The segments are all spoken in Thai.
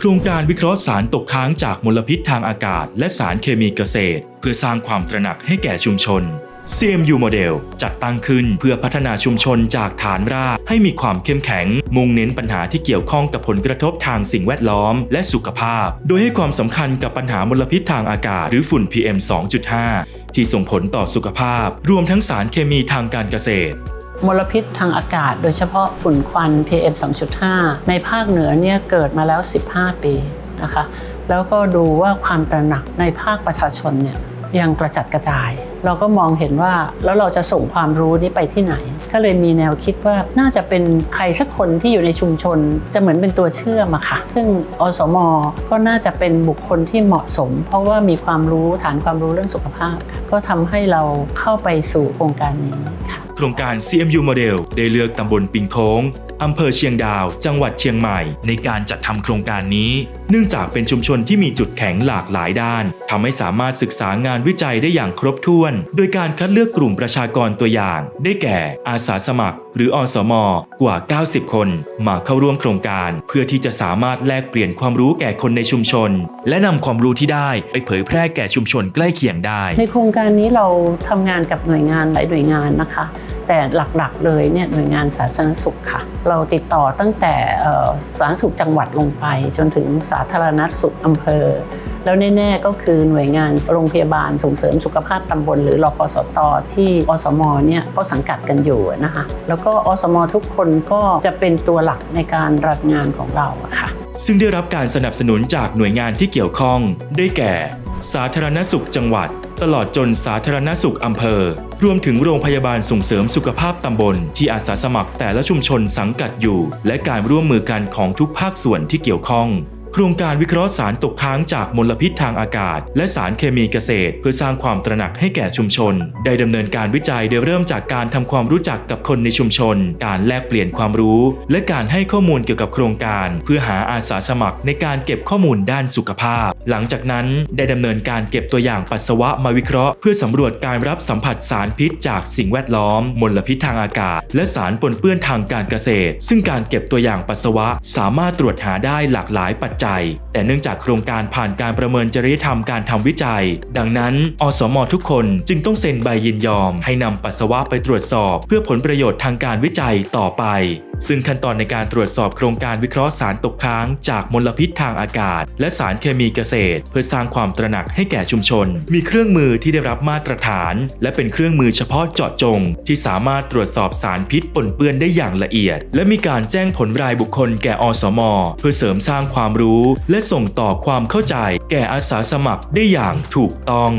โครงการวิเคราะห์สารตกค้างจากมลพิษทางอากาศ และสารเคมีเกษตร เพื่อสร้างความตระหนักให้แก่ชุมชน CMU Model จัดตั้งขึ้นเพื่อพัฒนาชุมชนจากฐานรากให้มีความเข้มแข็ง มุ่งเน้นปัญหาที่เกี่ยวข้องกับผลกระทบทางสิ่งแวดล้อม และสุขภาพ โดยให้ความสำคัญกับปัญหามลพิษทางอากาศหรือฝุ่น PM 2.5 ที่ส่งผลต่อสุขภาพ รวมทั้งสารเคมีทางการเกษตร มลพิษทางอากาศ โดยเฉพาะฝุ่นควัน PM 2.5 ในภาคเหนือเนี่ยเกิดมาแล้ว 15 ปีนะคะแล้วก็ดูว่าความตระหนักในภาคประชาชนเนี่ยยังกระจัดกระจาย เราก็มองเห็นว่าแล้วเราจะส่งความรู้นี้ไปที่ไหน ก็เลยมีแนวคิดว่าน่าจะเป็นใครสักคนที่อยู่ในชุมชน จะเหมือนเป็นตัวเชื่อมอะค่ะ ซึ่งอสมก็น่าจะเป็นบุคคลที่เหมาะสม เพราะว่ามีความรู้ฐานความรู้เรื่องสุขภาพ ก็ทำให้เราเข้าไปสู่โครงการนี้ค่ะ โครงการ CMU Model ได้เลือกตำบลปิงทงอำเภอเชียงดาว จังหวัดเชียงใหม่ ในการจัดทำโครงการนี้ เนื่องจากเป็นชุมชนที่มีจุดแข็งหลากหลายด้าน ทำให้สามารถศึกษางานวิจัยได้อย่างครบถ้วน โดยการคัดเลือกกลุ่มประชากรตัวอย่าง ได้แก่อาสาสมัคร หรืออสม กว่า 90 คน มาเข้าร่วมโครงการ เพื่อที่จะสามารถแลกเปลี่ยนความรู้แก่คนในชุมชน และนำความรู้ที่ได้ไปเผยแพร่แก่ชุมชนใกล้เคียงได้ ในโครงการนี้เราทำงานกับหน่วยงานหลายหน่วยงานนะคะ แต่หลักๆเลยเนี่ยหน่วยงานสาธารณสุขค่ะ เราติดต่อตั้งแต่สาธารณสุขจังหวัดลงไป จนถึงสาธารณสุขอำเภอ แล้วแน่ๆก็คือหน่วยงานโรงพยาบาลส่งเสริมสุขภาพตำบล หรือรพสตที่อสมเนี่ยก็สังกัดกันอยู่นะคะแล้วก็อสมทุกคนก็จะเป็นตัวหลักในการรันงานของเราค่ะซึ่งได้รับการสนับสนุนจากหน่วยงานที่เกี่ยวข้อง ได้แก่ สาธารณสุขจังหวัด ตลอดจนสาธารณสุขอำเภอ รวมถึงโรงพยาบาลส่งเสริมสุขภาพตำบล ที่อาสาสมัครแต่ละชุมชนสังกัดอยู่ และการร่วมมือกันของทุกภาคส่วนที่เกี่ยวข้องโครงการวิเคราะห์สารตกค้างจากมลพิษทางอากาศ และสารเคมีเกษตร เพื่อสร้างความตระหนักให้แก่ชุมชน ได้ดำเนินการวิจัยโดยเริ่มจากการทำความรู้จักกับคนในชุมชน การแลกเปลี่ยนความรู้ และการให้ข้อมูลเกี่ยวกับโครงการ เพื่อหาอาสาสมัครในการเก็บข้อมูลด้านสุขภาพหลังจากนั้นได้ดำเนินการเก็บตัวอย่างปัสสาวะมาวิเคราะห์ เพื่อสำรวจการรับสัมผัสสารพิษจากสิ่งแวดล้อม มลพิษทางอากาศ และสารปนเปื้อนทางการเกษตร ซึ่งการเก็บตัวอย่างปัสสาวะสามารถตรวจหาได้หลากหลายปัจจัย แต่เนื่องจากโครงการผ่านการประเมินจริยธรรมการทำวิจัย ดังนั้น อสมทุกคนจึงต้องเซ็นใบยินยอม ให้นำปัสสาวะไปตรวจสอบ เพื่อผลประโยชน์ทางการวิจัยต่อไป ซึ่งขั้นตอนในการตรวจสอบโครงการวิเคราะห์สารตกค้าง จากมลพิษทางอากาศ และสารเคมีเกษตรตร เพื่อสร้างความตระหนักให้แก่ชุมชน มีเครื่องมือที่ได้รับมาตรฐาน และเป็นเครื่องมือเฉพาะเจาะจง ที่สามารถตรวจสอบสารพิษปนเปื้อนได้อย่างละเอียด และมีการแจ้งผลรายบุคคลแก่อสม เพื่อเสริมสร้างความรู้ และส่งต่อความเข้าใจ แก่อาสาสมัครได้อย่างถูกต้อง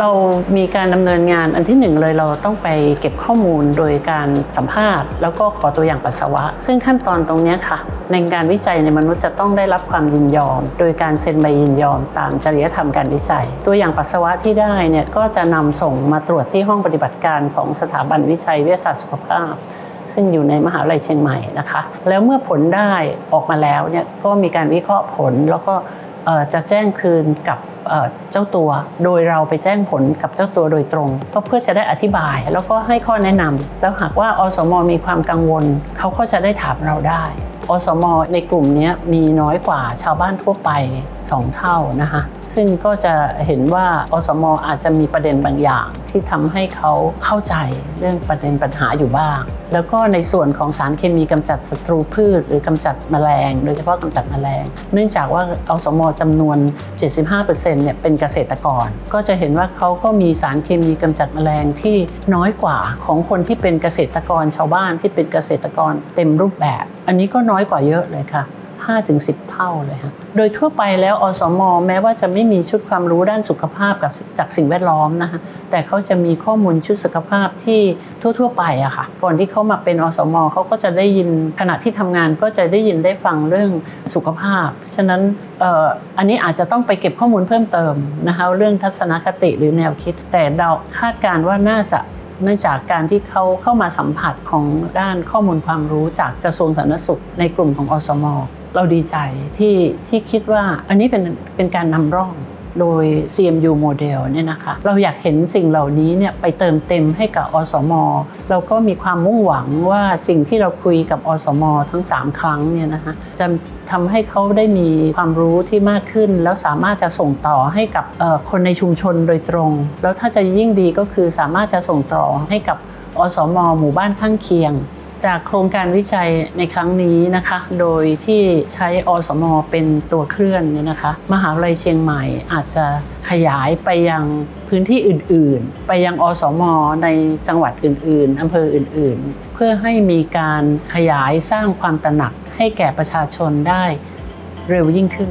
เรามีการดำเนินงานอันที่หนึ่งเลยเราต้องไปเก็บข้อมูลโดยการสัมภาษณ์ แล้วก็ขอตัวอย่างปัสสาวะ ซึ่งขั้นตอนตรงนี้ค่ะ ในการวิจัยในมนุษย์จะต้องได้รับความยินยอม โดยการเซ็นใบยินยอม ตามจริยธรรมการวิจัย ตัวอย่างปัสสาวะที่ได้เนี่ยก็จะนำส่งมาตรวจที่ห้องปฏิบัติการของสถาบันวิจัยวิทยาศาสตร์สุขภาพซึ่งอยู่ในมหาวิทยาลัยเชียงใหม่นะคะ แล้วเมื่อผลได้ออกมาแล้วเนี่ยก็มีการวิเคราะห์ผลแล้วก็ จะแจ้งคืนกับเจ้าตัว โดยเราไปแจ้งผลกับเจ้าตัวโดยตรง ก็เพื่อจะได้อธิบายแล้วก็ให้ข้อแนะนำแล้วหากว่าอสมมีความกังวล เขาก็จะได้ถามเราได้ อสมในกลุ่มนี้มีน้อยกว่าชาวบ้านทั่วไปสองเท่านะคะ ซึ่งก็จะเห็นว่าอสมอาจจะมีประเด็นบางอย่างที่ทำให้เขาเข้าใจเรื่องประเด็นปัญหาอยู่บ้าง แล้วก็ในส่วนของสารเคมีกำจัดศัตรูพืช หรือกำจัดแมลง โดยเฉพาะกำจัดแมลง เนื่องจากว่าอสมจำนวน 75%เนี่ยเป็นเกษตรกร ก็จะเห็นว่าเขาก็มีสารเคมีกำจัดแมลงที่น้อยกว่าของคนที่เป็นเกษตรกรชาวบ้านที่เป็นเกษตรกรเต็มรูปแบบ อันนี้ก็น้อยกว่าเยอะเลยค่ะ 5-10เท่าเลยค่ะโดยทั่วไปแล้วอสมแม้ว่าจะไม่มีชุดความรู้ด้านสุขภาพกับจากสิ่งแวดล้อมนะคะแต่เขาจะมีข้อมูลชุดสุขภาพที่ทั่ว ๆ ไปอะค่ะก่อนที่เขามาเป็นอสมเขาก็จะได้ยินขณะที่ทำงานก็จะได้ยินได้ฟังเรื่องสุขภาพ ฉะนั้นอ,อ,อันนี้อาจจะต้องไปเก็บข้อมูลเพิ่มเติมนะคะเรื่องทัศนคติหรือแนวคิด แต่เราคาดการณ์ว่าน่าจะเนื่องจากการที่เขาเข้ามาสัมผัสของด้านข้อมูลความรู้จากกระทรวงสาธารณสุขในกลุ่มของอสม เราดีใจที่ที่คิดว่าอันนี้เป็นเป็นการนำร่องโดย CMU โมเดลเนี่ยนะคะ เราอยากเห็นสิ่งเหล่านี้เนี่ยไปเติมเต็มให้กับอสม เราก็มีความมุ่งหวังว่าสิ่งที่เราคุยกับอสม ทั้ง 3 ครั้งเนี่ยนะคะจะทำให้เขาได้มีความรู้ที่มากขึ้น แล้วสามารถจะส่งต่อให้กับเอ่อคนในชุมชนโดยตรง แล้วถ้าจะยิ่งดีก็คือสามารถจะส่งต่อให้กับอสม หมู่บ้านข้างเคียง จากโครงการวิจัยในครั้งนี้นะคะ โดยที่ใช้อสมเป็นตัวเคลื่อนเนี่ยนะคะ มหาวิทยาลัยเชียงใหม่อาจจะขยายไปยังพื้นที่อื่นๆ ไปยังอสมในจังหวัดอื่นๆอำเภออื่นๆ เพื่อให้มีการขยายสร้างความตระหนักให้แก่ประชาชนได้เร็วยิ่งขึ้น